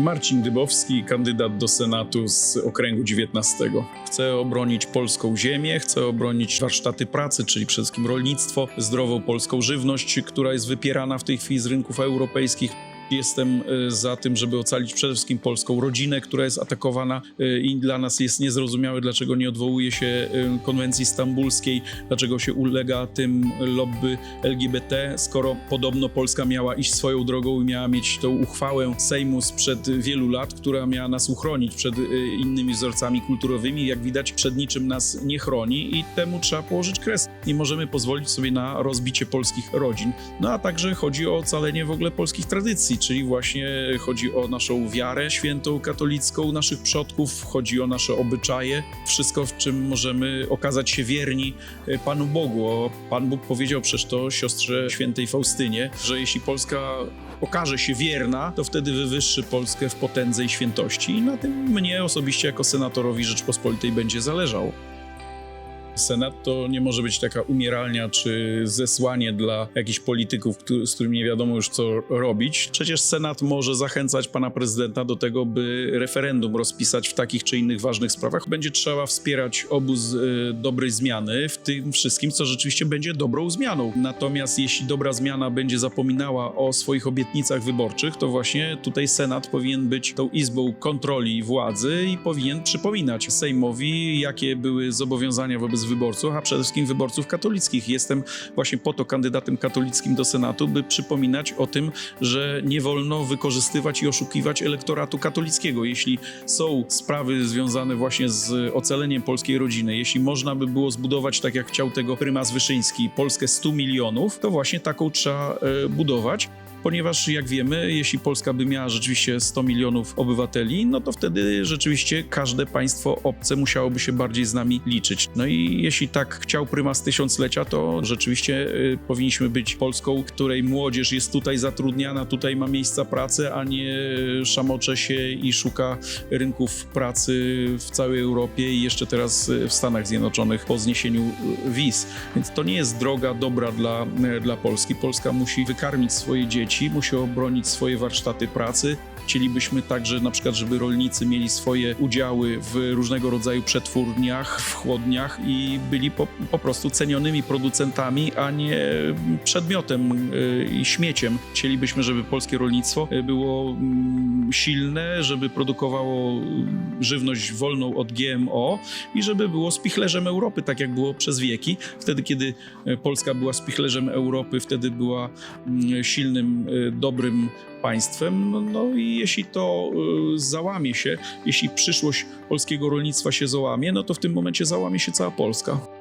Marcin Dybowski, kandydat do Senatu z okręgu 19. Chcę obronić polską ziemię, chcę obronić warsztaty pracy, czyli przede wszystkim rolnictwo, zdrową polską żywność, która jest wypierana w tej chwili z rynków europejskich. Jestem y, za tym, żeby ocalić przede wszystkim polską rodzinę, która jest atakowana y, i dla nas jest niezrozumiałe, dlaczego nie odwołuje się y, konwencji stambulskiej, dlaczego się ulega tym lobby LGBT, skoro podobno Polska miała iść swoją drogą i miała mieć tą uchwałę Sejmu sprzed wielu lat, która miała nas uchronić przed innymi wzorcami kulturowymi. Jak widać, przed niczym nas nie chroni i temu trzeba położyć kres. Nie możemy pozwolić sobie na rozbicie polskich rodzin. No a także chodzi o ocalenie w ogóle polskich tradycji czyli właśnie chodzi o naszą wiarę świętą katolicką naszych przodków, chodzi o nasze obyczaje, wszystko w czym możemy okazać się wierni e, Panu Bogu. Pan Bóg powiedział przecież to siostrze świętej Faustynie, że jeśli Polska okaże się wierna, to wtedy wywyższy Polskę w potędze i świętości i na tym mnie osobiście jako senatorowi Rzeczpospolitej będzie zależało. Senat to nie może być taka umieralnia czy zesłanie dla jakichś polityków, z którymi nie wiadomo już co robić. Przecież Senat może zachęcać pana prezydenta do tego, by referendum rozpisać w takich czy innych ważnych sprawach. Będzie trzeba wspierać obóz y, dobrej zmiany w tym wszystkim, co rzeczywiście będzie dobrą zmianą. Natomiast jeśli dobra zmiana będzie zapominała o swoich obietnicach wyborczych, to właśnie tutaj Senat powinien być tą izbą kontroli władzy i powinien przypominać Sejmowi, jakie były zobowiązania wobec wyborców, a przede wszystkim wyborców katolickich. Jestem właśnie po to kandydatem katolickim do Senatu, by przypominać o tym, że nie wolno wykorzystywać i oszukiwać elektoratu katolickiego. Jeśli są sprawy związane właśnie z ocaleniem polskiej rodziny, jeśli można by było zbudować, tak jak chciał tego prymas Wyszyński, Polskę 100 milionów, to właśnie taką trzeba e, budować ponieważ jak wiemy, jeśli Polska by miała rzeczywiście 100 milionów obywateli, no to wtedy rzeczywiście każde państwo obce musiałoby się bardziej z nami liczyć. No i jeśli tak chciał prymas tysiąclecia, to rzeczywiście y, powinniśmy być Polską, której młodzież jest tutaj zatrudniana, tutaj ma miejsca pracy, a nie szamocze się i szuka rynków pracy w całej Europie i jeszcze teraz y, w Stanach Zjednoczonych po zniesieniu y, wiz. Więc to nie jest droga dobra dla, y, dla Polski. Polska musi wykarmić swoje dzieci, musi obronić swoje warsztaty pracy. Chcielibyśmy także na przykład, żeby rolnicy mieli swoje udziały w różnego rodzaju przetwórniach, w chłodniach i byli po, po prostu cenionymi producentami, a nie przedmiotem y, i śmieciem. Chcielibyśmy, żeby polskie rolnictwo y, było mm, silne, żeby produkowało y, żywność wolną od GMO i żeby było spichlerzem Europy, tak jak było przez wieki. Wtedy, kiedy Polska była spichlerzem Europy, wtedy była mm, silnym, dobrym państwem. No, no i jeśli to y, załamie się, jeśli przyszłość polskiego rolnictwa się załamie, no to w tym momencie załamie się cała Polska.